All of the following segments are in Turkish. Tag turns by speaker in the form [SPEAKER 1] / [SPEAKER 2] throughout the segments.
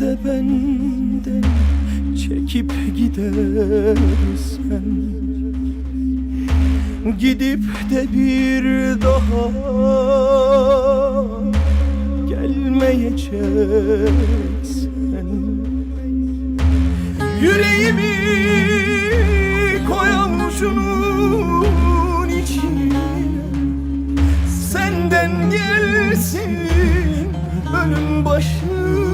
[SPEAKER 1] benden çekip gidersen Gidip de bir daha gelmeyeceksen Yüreğimi koyamuşunun içine Senden gelsin ölüm başım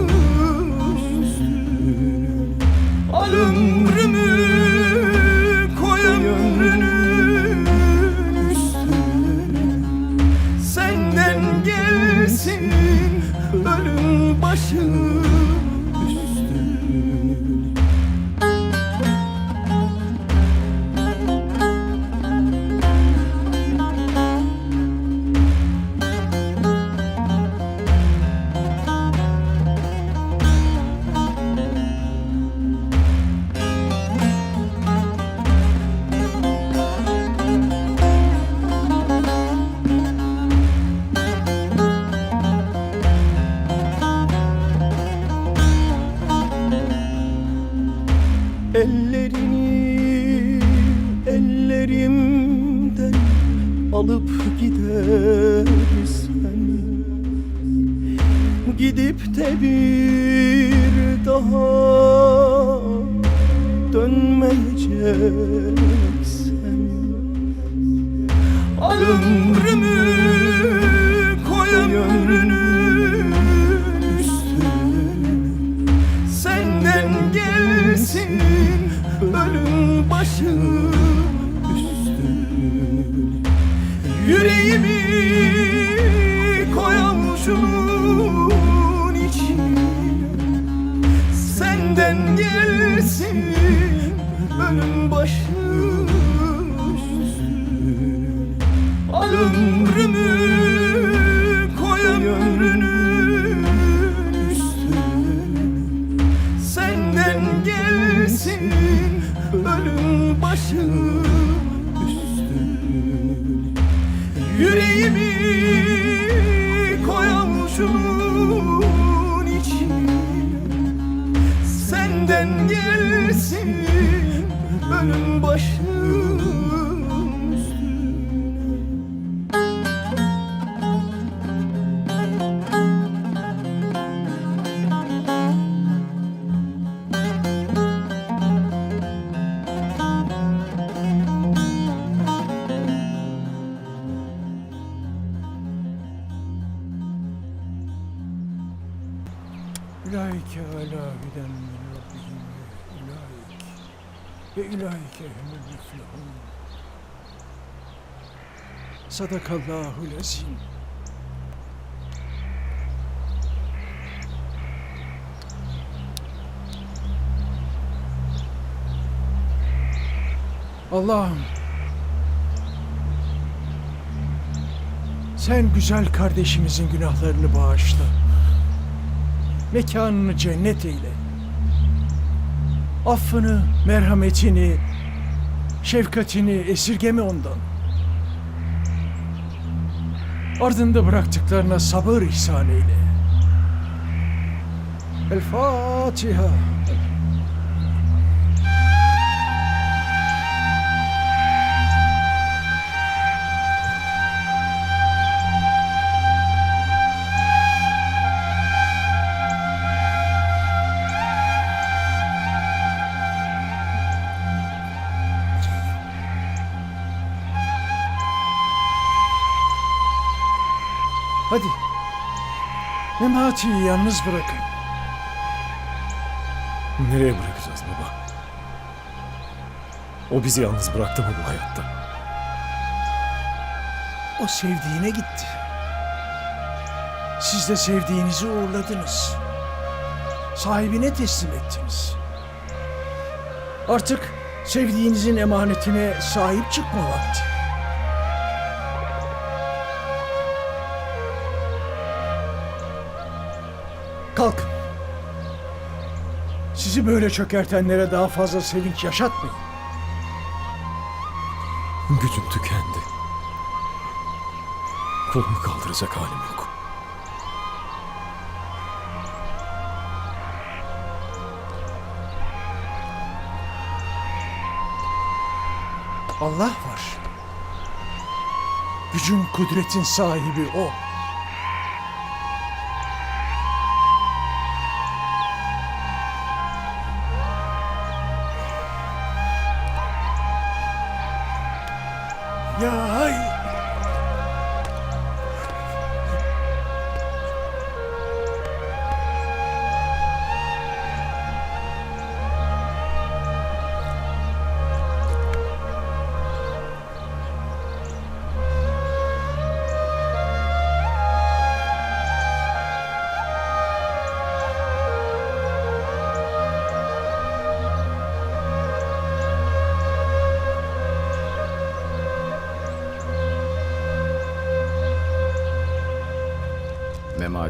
[SPEAKER 1] ömrümü koy ömrünün üstüne. Senden gelsin ölüm başım alıp gidersen Gidip de bir daha dönmeyeceksen Al ömrümü koy ömrünün üstüne. Senden gelsin ölüm başım Yüreğimi koyamuşunun içine. Senden gelsin ölüm üstüne. Al ömrümü koy ömrünün üstüne. Senden gelsin ölüm üstüne Yüreğimi koyamuşunun içine. Senden gelsin ölüm başım
[SPEAKER 2] İlahike ala hüden min rabbihim ve ilaik ve ilaike humul müflihun. Sadakallahul azim. Allah'ım sen güzel kardeşimizin günahlarını bağışla mekanını cennet eyle. Affını, merhametini, şefkatini esirgeme ondan. Ardında bıraktıklarına sabır ihsan eyle. El Fatiha. Hadi. Memati'yi yalnız bırakın.
[SPEAKER 3] Nereye bırakacağız baba? O bizi yalnız bıraktı mı bu hayatta?
[SPEAKER 2] O sevdiğine gitti. Siz de sevdiğinizi uğurladınız. Sahibine teslim ettiniz. Artık sevdiğinizin emanetine sahip çıkma vakti. Kalk. Sizi böyle çökertenlere daha fazla sevinç yaşatmayın.
[SPEAKER 3] Gücüm tükendi. Kolumu kaldıracak halim yok.
[SPEAKER 2] Allah var. Gücün, kudretin sahibi O. Hay.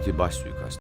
[SPEAKER 4] saati baş suikastı.